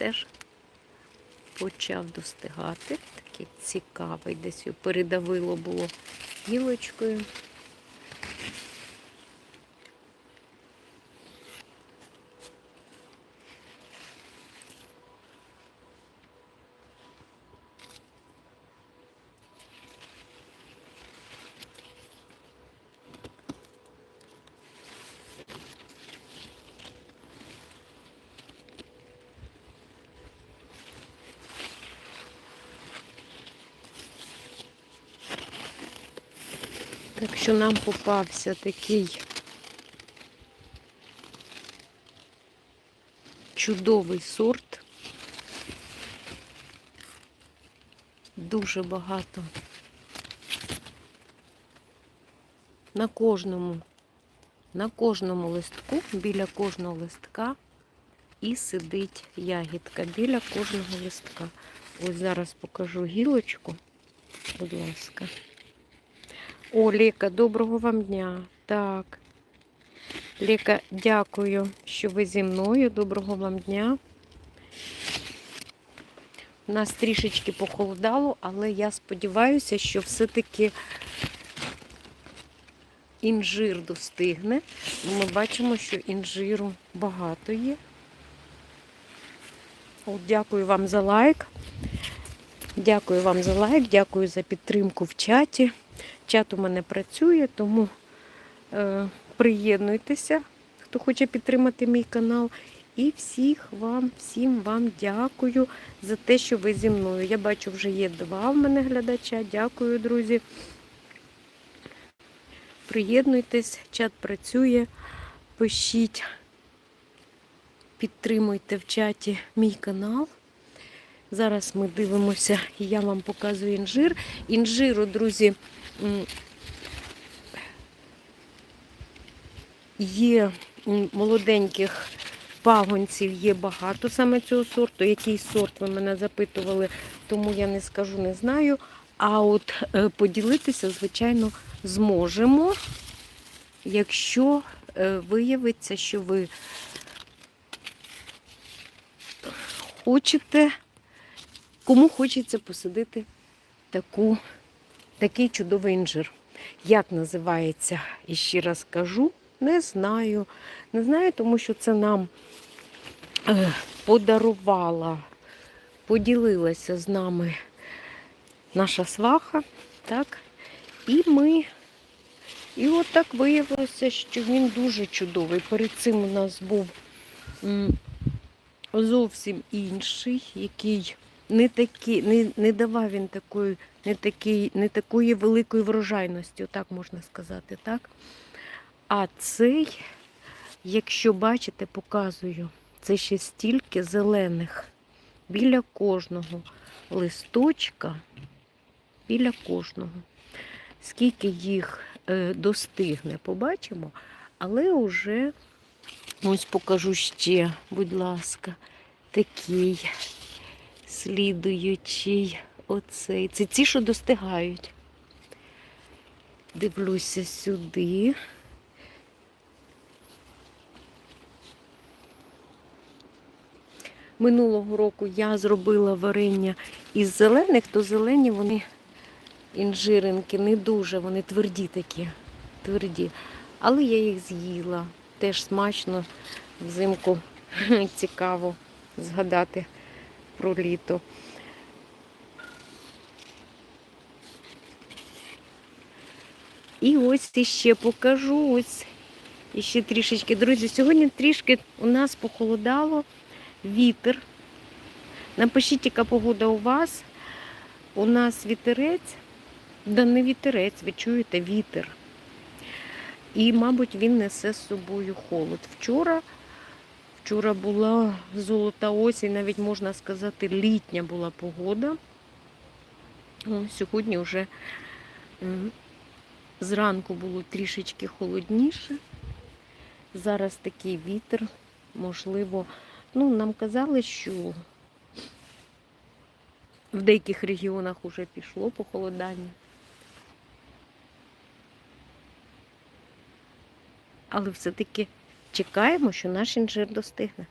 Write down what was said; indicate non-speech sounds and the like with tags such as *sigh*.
теж почав достигати. Такий цікавий, десь його передавило було гілочкою. Так що нам попався такий чудовий сорт. Дуже багато. На кожному, на кожному листку, біля кожного листка і сидить ягідка біля кожного листка. Ось зараз покажу гілочку, будь ласка. О, Ліка, доброго вам дня. Так. Ліка, дякую, що ви зі мною. Доброго вам дня. У нас трішечки похолодало, але я сподіваюся, що все-таки інжир достигне. Ми бачимо, що інжиру багато є. От, дякую вам за лайк. Дякую вам за лайк, дякую за підтримку в чаті. Чат у мене працює, тому е, приєднуйтеся, хто хоче підтримати мій канал. І всіх вам, всім вам дякую за те, що ви зі мною. Я бачу, вже є два в мене глядача. Дякую, друзі. Приєднуйтесь, чат працює, пишіть, підтримуйте в чаті мій канал. Зараз ми дивимося, я вам показую інжир. Інжиру, друзі, є молоденьких пагонців, є багато саме цього сорту. Який сорт ви мене запитували, тому я не скажу, не знаю. А от е, поділитися, звичайно, зможемо, якщо е, виявиться, що ви хочете. Кому хочеться посадити таку, такий чудовий інжир. Як називається, і ще раз кажу, не знаю. Не знаю, тому що це нам е, подарувала, поділилася з нами наша сваха. Так? І ми. І от так виявилося, що він дуже чудовий. Перед цим у нас був зовсім інший, який не такі, не, не давав він такої, не, такий, не такої великої врожайності, отак можна сказати, так? А цей, якщо бачите, показую, це ще стільки зелених біля кожного листочка, біля кожного. Скільки їх е, достигне, побачимо, але вже ось покажу ще, будь ласка, такий слідуючий оцей. Це ті, що достигають. Дивлюся сюди. Минулого року я зробила варення із зелених, то зелені вони інжиринки не дуже, вони тверді такі, тверді. Але я їх з'їла. Теж смачно взимку *laughs* цікаво згадати про літо. І ось іще покажу. Ось іще трішечки. Друзі, сьогодні трішки у нас похолодало вітер. Напишіть, яка погода у вас. У нас вітерець, да не вітерець, ви чуєте вітер. І, мабуть, він несе з собою холод. Вчора Вчора була золота осінь, навіть можна сказати, літня була погода. Сьогодні вже зранку було трішечки холодніше. Зараз такий вітер, можливо, ну, нам казали, що в деяких регіонах вже пішло похолодання. Але все-таки чекаємо, що наш інжир достигне.